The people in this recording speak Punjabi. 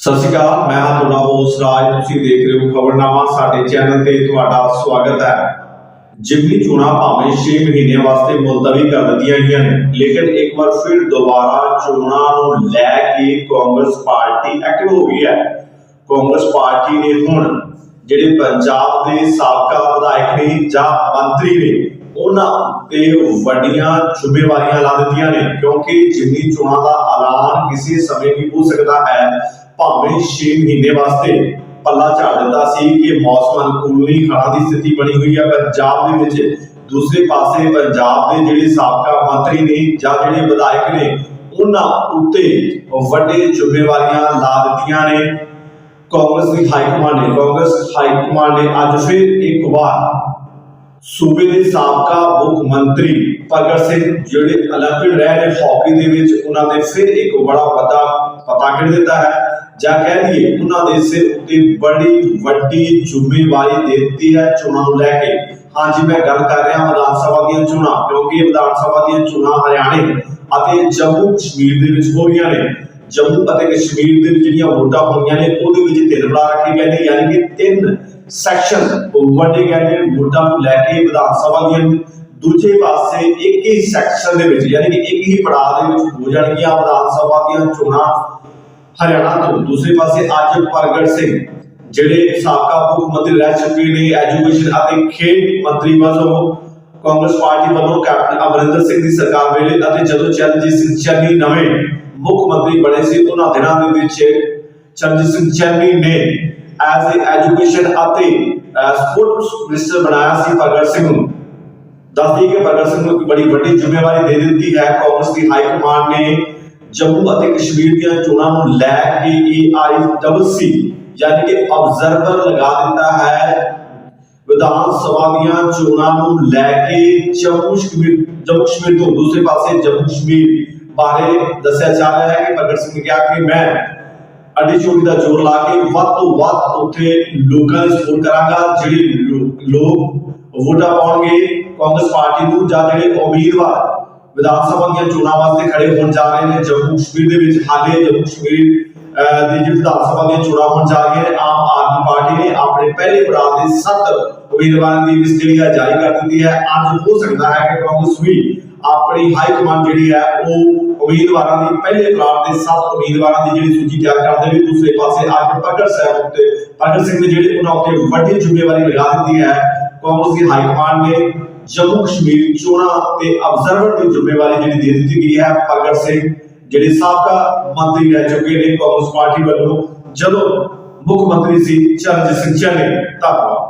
ਸਤਿ ਸ਼੍ਰੀ ਅਕਾਲ, ਮੈਂ ਹਾਂ ਤੁਹਾਡਾ ਹੋਸਟ ਰਾਜ। ਤੁਸੀਂ ਦੇਖ ਰਹੇ ਹੋ ਖਬਰਨਾਮਾ, ਸਾਡੇ ਚੈਨਲ ਤੇ ਤੁਹਾਡਾ ਸਵਾਗਤ ਹੈ। ਜਿਮਨੀ ਚੋਣਾਂ ਭਾਵੇਂ 6 ਮਹੀਨਿਆਂ ਵਾਸਤੇ ਮੁਲਤਵੀ ਕਰ ਦਿੱਤੀਆਂ ਗਈਆਂ ਨੇ, ਲੇਕਿਨ ਇੱਕ ਵਾਰ ਫਿਰ ਦੁਬਾਰਾ ਚੋਣਾਂ ਨੂੰ ਲੈ ਕੇ ਕਾਂਗਰਸ ਪਾਰਟੀ ਐਕਟਿਵ ਹੋ ਗਈ ਹੈ। ਕਾਂਗਰਸ ਪਾਰਟੀ ਨੇ ਹੁਣ ਜਿਹੜੇ ਪੰਜਾਬ ਦੇ ਸਾਬਕਾ ਵਿਧਾਇਕ ਨੇ ਜਾਂ ਮੰਤਰੀ ਨੇ, ਉਹਨਾਂ ਤੇ ਵੱਡੀਆਂ ਜ਼ਿੰਮੇਵਾਰੀਆਂ ਲਾ ਦਿੱਤੀਆਂ ਨੇ, ਕਿਉਂਕਿ ਜਿਮਨੀ ਚੋਣਾਂ ਦਾ ਐਲਾਨ ਕਿਸੇ ਸਮੇਂ ਵੀ ਹੋ ਸਕਦਾ ਹੈ ਭਾਵੇਂ 6 ਮਹੀਨੇ ਵਾਸਤੇ ਪੱਲਾ ਝਾੜ ਦਿੱਤਾ ਸੀ ਕਿ ਮੌਸਮ ਅਨੁਕੂਲ ਨਹੀਂ ਖੜਾ ਦੀ ਸਥਿਤੀ ਬਣੀ ਹੋਈ ਹੈ ਪੰਜਾਬ ਦੇ ਵਿੱਚ ਦੂਸਰੇ ਪਾਸੇ ਪੰਜਾਬ ਦੇ ਜਿਹੜੇ ਸਾਬਕਾ ਮੰਤਰੀ ਨੇ ਜਾਂ ਜਿਹੜੇ ਵਿਧਾਇਕ ਨੇ, ਉਹਨਾਂ ਉੱਤੇ ਵੱਡੇ ਜ਼ਿੰਮੇਵਾਰੀਆਂ ਲਾ ਦਿੱਤੀਆਂ ਨੇ। ਕਾਂਗਰਸ ਦੀ ਹਾਈ ਕਮਾਂਡ ਨੇ, ਕਾਂਗਰਸ ਹਾਈ ਕਮਾਂਡ ਨੇ ਅੱਜ ਫਿਰ ਇੱਕ ਵਾਰ ਸੂਬੇ ਦੇ ਸਾਬਕਾ ਮੁੱਖ ਮੰਤਰੀ ਪ੍ਰਗਟ ਸਿੰਘ, ਜਿਹੜੇ ਅਲੱਗ ਰਹਿ ਰਹੇ ਹਾਕੀ ਦੇ ਵਿੱਚ, ਉਹਨਾਂ ਨੇ ਫਿਰ ਇੱਕ ਬੜਾ ਪਤਾ ਪਤਾ ਕਰ ਦਿੱਤਾ ਹੈ। ਜਾਂ ਕਹਿ ਲਈਏ ਉਹਨਾਂ ਦੇ ਸਿਰ ਉੱਤੇ ਬੜੀ ਵੱਡੀ ਜ਼ਿੰਮੇਵਾਰੀ ਦੇ ਦਿੱਤੀ ਹੈ ਚੋਣਾਂ ਨੂੰ ਲੈ ਕੇ। ਹਾਂਜੀ ਮੈਂ ਗੱਲ ਕਰ ਰਿਹਾ ਵਿਧਾਨ ਸਭਾ ਦੀਆਂ ਚੋਣਾਂ, ਕਿਉਂਕਿ ਵਿਧਾਨ ਸਭਾ ਦੀਆਂ ਚੋਣਾਂ ਹਰਿਆਣੇ ਅਤੇ ਜੰਮੂ ਕਸ਼ਮੀਰ ਦੇ ਵਿੱਚ ਹੋ ਰਹੀਆਂ ਨੇ। ਜੰਮੂ ਅਤੇ ਕਸ਼ਮੀਰ ਦੇ ਵਿੱਚ ਜਿਹੜੀਆਂ ਵੋਟਾਂ ਹੋਈਆਂ ਨੇ, ਉਹਦੇ ਵਿੱਚ ਤਿੰਨ ਬੜਾ ਰੱਖੇ ਗਏ ਨੇ, ਯਾਨੀ ਕਿ ਤਿੰਨ ਸੈਕਸ਼ਨ ਵੱਡੇ ਗਏ ਨੇ ਵੋਟਾਂ ਨੂੰ ਲੈ ਕੇ ਵਿਧਾਨ ਸਭਾ ਦੀਆਂ। ਦੂਜੇ ਪਾਸੇ ਇੱਕ ਹੀ ਸੈਕਸ਼ਨ ਦੇ ਵਿੱਚ, ਯਾਨੀ ਕਿ ਇੱਕ ਹੀ ਪੜਾਅ ਦੇ ਵਿੱਚ ਹੋ ਜਾਣਗੀਆਂ ਵਿਧਾਨ ਸਭਾ ਦੀਆਂ ਚੋਣਾਂ। ਹਰਿਆਣਾ ਤੋਂ। ਦੂਸਰੇ ਪਾਸੇ ਅੱਜ ਪ੍ਰਗਟ ਸਿੰਘ, ਜਿਹੜੇ ਸਾਬਕਾ ਮੁੱਖ ਮੰਤਰੀ ਰਹਿ ਚੁੱਕੇ ਨੇ ਐਜੂਕੇਸ਼ਨ ਅਤੇ ਖੇਡ ਮੰਤਰੀ ਵਜੋਂ ਕਾਂਗਰਸ ਪਾਰਟੀ ਵੱਲੋਂ ਕੈਪਟਨ ਅਮਰਿੰਦਰ ਸਿੰਘ ਦੀ ਸਰਕਾਰ ਵੇਲੇ ਅਤੇ ਜਦੋਂ ਚਰਨਜੀਤ ਸਿੰਘ ਚੰਨੀ ਨਵੇਂ ਮੁੱਖ ਮੰਤਰੀ ਬਣੇ ਸੀ, ਉਹਨਾਂ ਦਿਨਾਂ ਦੇ ਵਿੱਚ ਚਰਨਜੀਤ ਸਿੰਘ ਚੰਨੀ ਨੇ ਐਜ਼ ਏ ਐਜੂਕੇਸ਼ਨ ਅਤੇ ਸਪੋਰਟਸ ਮਿਨਿਸਟਰ ਬਣਾਇਆ ਸੀ ਭਗਤ ਸਿੰਘ ਨੂੰ। ਦੱਸਦੀ ਕਿ ਭਗਤ ਸਿੰਘ ਨੂੰ ਇੱਕ ਬੜੀ ਵੱਡੀ ਜ਼ਿੰਮੇਵਾਰੀ ਦੇ ਦਿੱਤੀ ਹੈ। ਕਾਂਗਰਸ ਦੀ ਹਾਈ ਕਮਾਂਡ ਨੇ ਜੰਮੂ ਅਤੇ ਕਸ਼ਮੀਰ ਦੀਆਂ ਚੋਣਾਂ ਨੂੰ ਲੈ ਕੇ ਏਆਈਡਬਲਸੀ ਯਾਨੀ ਕਿ ਆਬਜ਼ਰਵਰ ਲਗਾ ਦਿੱਤਾ ਹੈ। ਵਿਧਾਨ ਸਭਾ ਦੀਆਂ ਚੋਣਾਂ ਨੂੰ ਲੈ ਕੇ ਜੰਮੂ ਕਸ਼ਮੀਰ ਜੰਮੂ ਕਸ਼ਮੀਰ ਤੋਂ ਦੂਸਰੇ ਪਾਸੇ ਜੰਮੂ ਕਸ਼ਮੀਰ ਬਾਰੇ ਦੱਸਿਆ ਜਾ ਰਿਹਾ ਹੈ ਕਿ ਭਗਤ ਸਿੰਘ ਨੇ ਕਿਹਾ ਕਿ ਮੈਂ ਅੱਡੀ ਚੋਰੀ ਦਾ ਜ਼ੋਰ ਲਾ ਕੇ ਵੱਧ ਤੋਂ ਵੱਧ ਉੱਥੇ ਲੋਕਾਂ ਦੀ ਸਪੋਰਟ ਕਰਾਂਗਾ, ਜਿਹੜੇ ਲੋਕ ਵੋਟਾਂ ਪਾਉਣਗੇ ਕਾਂਗਰਸ ਪਾਰਟੀ ਨੂੰ ਜਾਂ ਜਿਹੜੇ ਉਮੀਦਵਾਰ ਵਿਧਾਨ ਸਭਾ ਦੀਆਂ ਚੋਣਾਂ ਵਾਸਤੇ ਖੜੇ ਹੋਣ ਜਾ ਰਹੇ ਨੇ, ਜੰਮੂ ਕਸ਼ਮੀਰ ਦੇ ਵਿੱਚ ਹਾਲੇ ਜੰਮੂ ਕਸ਼ਮੀਰ ਦੀ ਜਿਹੜੀ ਵਿਧਾਨ ਸਭਾ ਦੀਆਂ ਚੋਣਾਂ ਹੋਣ ਜਾ ਰਹੀਆਂ ਨੇ, ਆਮ ਆਦਮੀ ਪਾਰਟੀ ਨੇ ਆਪਣੇ ਪਹਿਲੇ ਪੜਾਅ ਦੇ ਸੱਤ ਉਮੀਦਵਾਰਾਂ ਦੀ ਲਿਸਟ ਜਿਹੜੀ ਹੈ ਜਾਰੀ ਕਰ ਦਿੱਤੀ ਹੈ। ਅੱਜ ਹੋ ਸਕਦਾ ਹੈ ਕਿ ਕਾਂਗਰਸ ਵੀ ਆਪਣੀ ਹਾਈ ਕਮਾਂਡ ਜਿਹੜੀ ਹੈ, ਉਹ ਉਮੀਦਵਾਰਾਂ ਦੀ ਪਹਿਲੇ ਪੜਾਅ ਦੇ ਸੱਤ ਉਮੀਦਵਾਰਾਂ ਦੀ ਜਿਹੜੀ ਸੂਚੀ ਤਿਆਰ ਕਰ ਦੇਵੇ ਦੂਸਰੇ ਪਾਸੇ ਅੱਜ ਭਗਤ ਸਾਹਿਬ ਉੱਤੇ ਭਗਤ ਸਿੰਘ ਨੇ ਜਿਹੜੇ ਉਹਨਾਂ ਉੱਤੇ ਵੱਡੀ ਜ਼ਿੰਮੇਵਾਰੀ ਲਗਾ ਦਿੱਤੀ ਹੈ। ਕਾਂਗਰਸ ਦੀ ਹਾਈ ਕਮਾਂਡ ਨੇ ਜੰਮੂ ਕਸ਼ਮੀਰ ਚੋਣਾਂ ਤੇ ਅਬਜ਼ਰਵਰ ਦੀ ਜ਼ਿੰਮੇਵਾਰੀ ਜਿਹੜੀ ਦੇ ਦਿੱਤੀ ਗਈ ਹੈ, ਭਗਤ ਸਿੰਘ, ਜਿਹੜੇ ਸਾਬਕਾ ਮੰਤਰੀ ਰਹਿ ਚੁੱਕੇ ਨੇ ਕਾਂਗਰਸ ਪਾਰਟੀ ਵੱਲੋਂ, ਜਦੋਂ ਮੁੱਖ ਮੰਤਰੀ ਸੀ ਚਰਨਜੀਤ ਸਿੰਘ ਚੰਨੀ, ਧੰਨਵਾਦ।